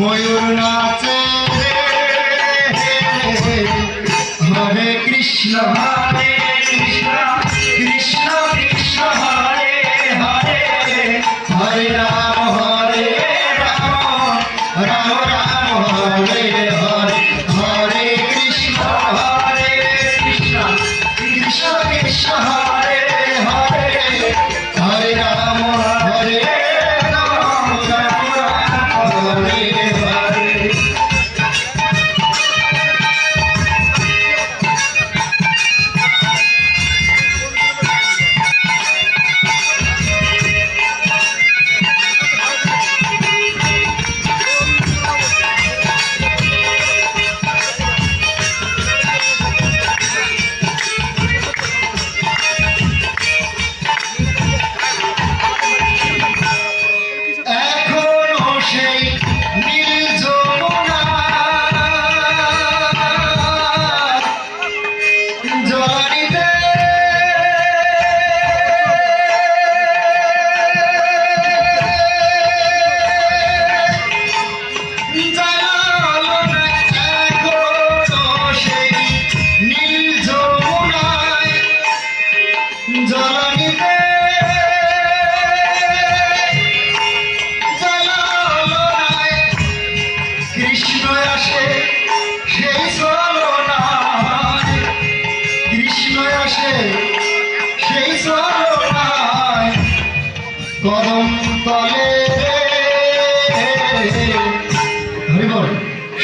ময়ূর নাচে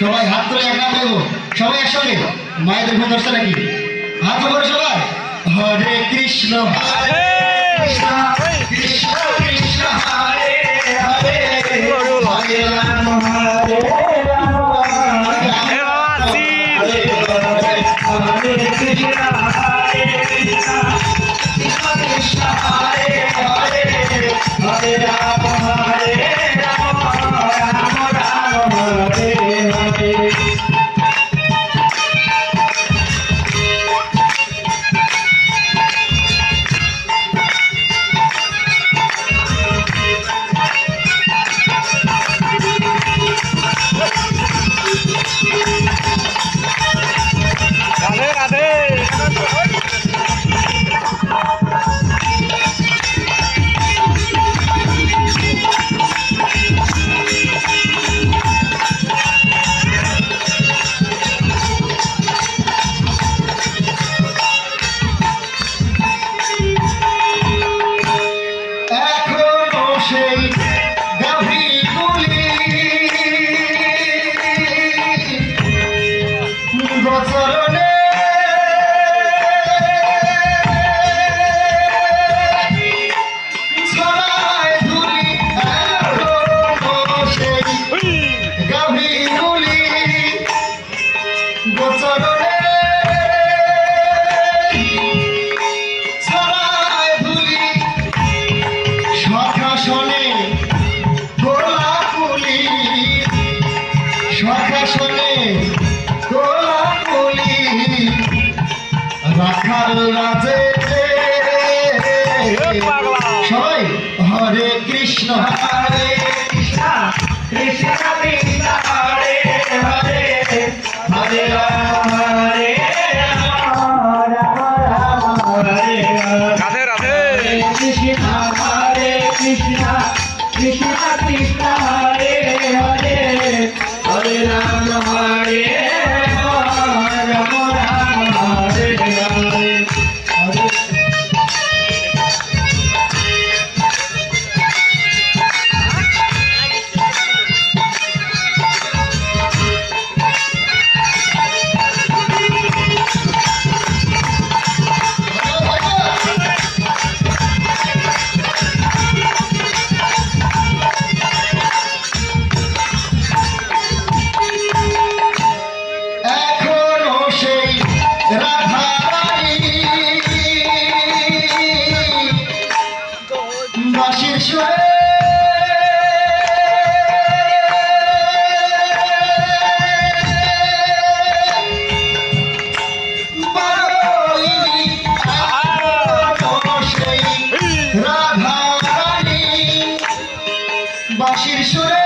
সবাই হাত তুলে এক নাম সবাই একসঙ্গে। মায়ের ভোগ করছে নাকি? হাত করে সবাই। হরে কৃষ্ণ হরে কৃষ্ণ কৃষ্ণ কৃষ্ণ, হরে হরে। হরে রাম, হরে Yeah. বাঁশির সুরে বাঁশির সুরে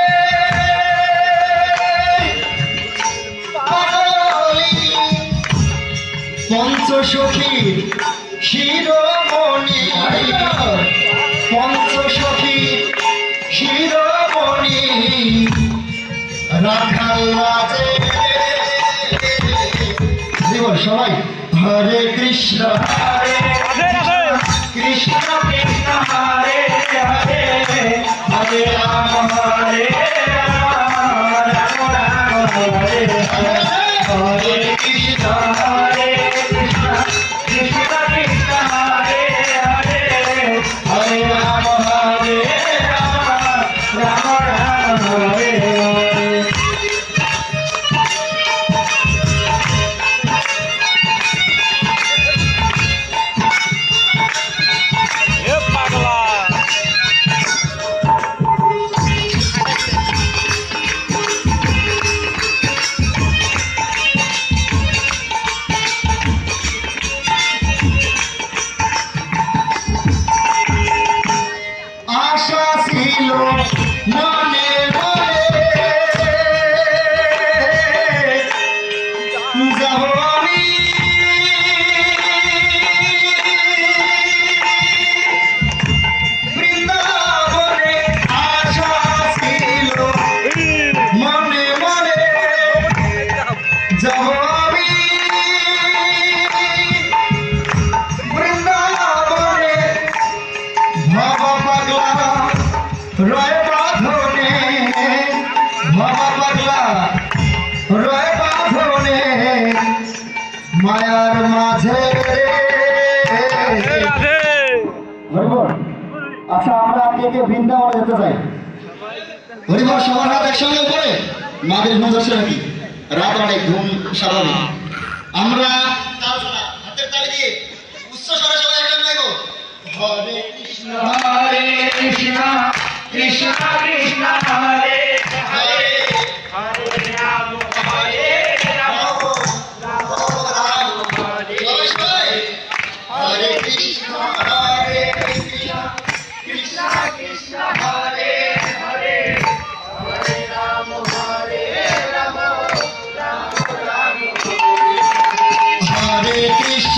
পঞ্চ সখী শিরোমণি। পঞ্চসখী শিরমণি রাখাল রাজে। সবাই। হরে কৃষ্ণ হরে কৃষ্ণ। কৃষ্ণ Hallelujah. মায়ার মাঝে। আচ্ছা আমরা কে কে বৃন্দাবনে যেতে চাই? হরিবার সবার হাত একসঙ্গে উপরে। মাদের মধ্যে নাকি রাত অনেক ঘুম সারাবে আমরা কৃষ্ণ কৃষ্ণ কৃষ্ণ।